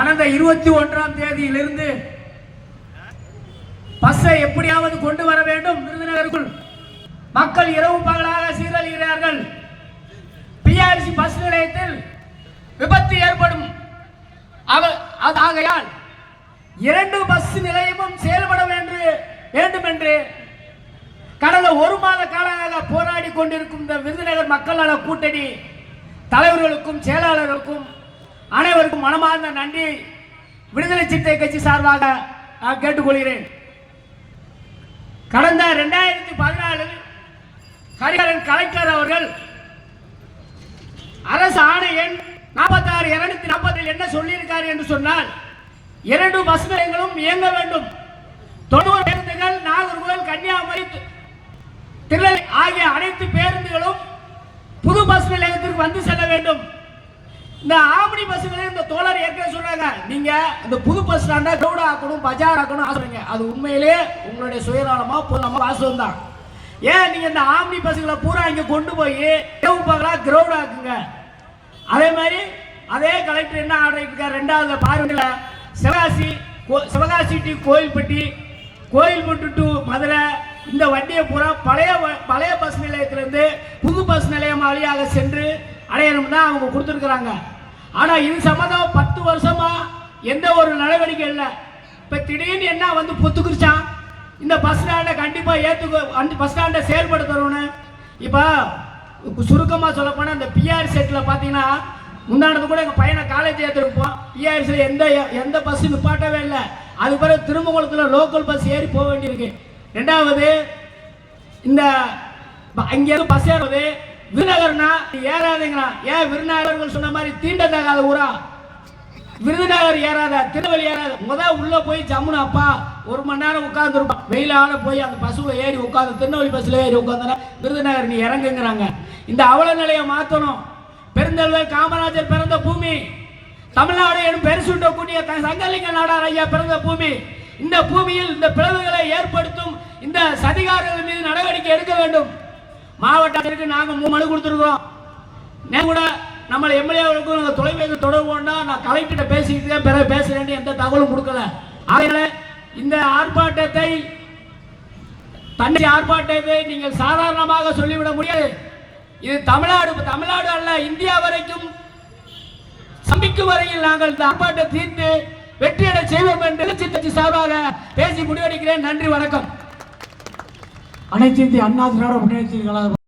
கடந்த இருபத்தி ஒன்றாம் தேதியிலிருந்து பஸ்ஸை எப்படியாவது கொண்டு வர வேண்டும் விருதுநகருக்குள். மக்கள் இரவு பகலாக சீரழிகிறார்கள். பிஆர்சி பஸ் நிலையத்தில் விபத்து ஏற்படும். அவ- ஆகையால் இரண்டு பஸ் நிலையமும் செயல்பட வேண்டும் வேண்டும் என்று கடந்த ஒரு மாத காலமாக போராடி கொண்டிருக்கும் இந்த விருதுநகர் மக்கள் நல கூட்டணி தலைவர்களுக்கும் செயலாளர்களுக்கும் அனைவருக்கும் மனமார்ந்த நன்றி. விடுதலை சிறுத்தை கட்சி சார்பாக கேட்டுக்கொள்கிறேன். கடந்த ரெண்டாயிரத்தி பதினாலில் ஹரிஹரன் கலெக்டர் அவர்கள் அரசு ஆணை எண் நாற்பத்தாறு இருநூத்தி நாற்பதில் என்ன சொல்லியிருக்காரு என்று சொன்னால் இரண்டு பஸ் நிலையங்களும் இயங்க வேண்டும். தொண்ணூறு பேருந்துகள் நாகர்கோவில் கன்னியாகுமரி திருநெல்வேலி ஆகிய அனைத்து பேருந்துகளும் புது பஸ் நிலையத்திற்கு வந்து செல்ல வேண்டும். இந்த ஆம்னி பஸ்ஸுகளே இந்த தோழர் ஏற்கனவே சொன்னாங்க. நீங்க இந்த புது பஸ் ஸ்டாண்டா கிரௌட் ஆக்கணும் பஜார் ஆக்கணும் ஆசைங்க அது உண்மையிலே உங்களுடைய சுயநலமா பொருளமா வாசம் தான் ஏன் நீங்க இந்த ஆம்னி பஸ்ஸுகளை பூரா இங்க கொண்டு போய் இரவு பகலா கிரௌட் ஆக்குங்க. அதே மாதிரி அதே கலெக்டர் என்ன ஆர்டர் இருக்கார் ரெண்டாவது பார்வையில் சிவகாசி கோ- சிவகாசி டு கோயில்பட்டி கோயில்பட்டு டு மதுரை இந்த வண்டியை பூரா பழைய வ- பழைய பஸ் நிலையத்திலிருந்து புது பஸ் நிலையம் வழியாக சென்று அடையணும்னு தான் அவங்க கொடுத்துருக்குறாங்க. ஆனால் இது சம்மந்தம் பத்து வருஷமா எந்த ஒரு நடவடிக்கை இல்லை. இப்போ திடீர்னு என்ன வந்து புத்துக்குறிச்சான் இந்த பஸ் ஸ்டாண்டை கண்டிப்பாக ஏற்றுக்க அந்த பஸ் ஸ்டாண்டை செயல்படுத்தணும்னு. இப்போ சுருக்கமாக சொல்ல போனால் இந்த பிஆர் செட்டில் பார்த்தீங்கன்னா முந்தானது கூட எங்கள் பையனை காலேஜ் ஏற்றிருப்போம் பிஆர்சியில் எந்த எந்த பஸ் நிப்பாட்டவே இல்லை. அது பிறகு திருமங்கலத்தில் லோக்கல் பஸ் ஏறி போக வேண்டியிருக்கு. ரெண்டாவது இந்த ப- அங்கேருந்து பஸ் ஏறுவது விருதுநகர்னா ஏறாதீங்களா ஏன் விருதுநகர்கள் சொன்ன மாதிரி தீண்டத்தகாத ஊரா? விருதுநகர் ஏறாத திருநெல்வேலி ஏறாத. முத உள்ள போய் ஜம்முனு அப்பா ஒரு மணி நேரம் உட்காந்துருப்பான் வெயிலால போய் அந்த பஸ்ஸுல ஏறி உட்காந்து திருநெல்வேலி பஸ்ல ஏறி உட்காந்துனா விருதுநகர் நீ இறங்குங்கிறாங்க. இந்த அவல நிலையை மாத்தணும். பெருந்தல்வர் காமராஜர் பிறந்த பூமி. தமிழ்நாடு எனும் பெருசுட்டக்கூடிய த- சங்கலிங்க நாடார் ஐயா பிறந்த பூமி. இந்த பூமியில் இந்த பிளவுகளை ஏற்படுத்தும் இந்த சதிகாரர்கள் மீது நடவடிக்கை எடுக்க வேண்டும். மாவட்டத்திற்கு நாங்கள் மூணு மனு கொடுத்துருக்கோம் நேரம் கூட எம்எல்ஏ எம்எல்ஏவுக்கும் நாங்கள் தொலைபேசி தொடர்பு கொண்டா நான் கலெக்டர்கிட்ட பேசிக்கிட்டு தான் பிறகு பேசுகிறேன்னு எந்த தகவலும் கொடுக்கல. அதனால் இந்த ஆர்ப்பாட்டத்தை தன்னை ஆர்ப்பாட்டத்தை நீங்கள் சாதாரணமாக சொல்லிவிட முடியாது. இது தமிழ்நாடு தமிழ்நாடு அல்ல இந்தியா வரைக்கும் சமிக்கும் வரையில் நாங்கள் இந்த ஆர்ப்பாட்டத்தை தீர்த்து வெற்றியடை செய்வோம் என்று கட்சி சார்பாக பேசி முடிவெடுக்கிறேன். நன்றி வணக்கம். அனைத்து இந்திய அண்ணா திராவிட முன்னேற்ற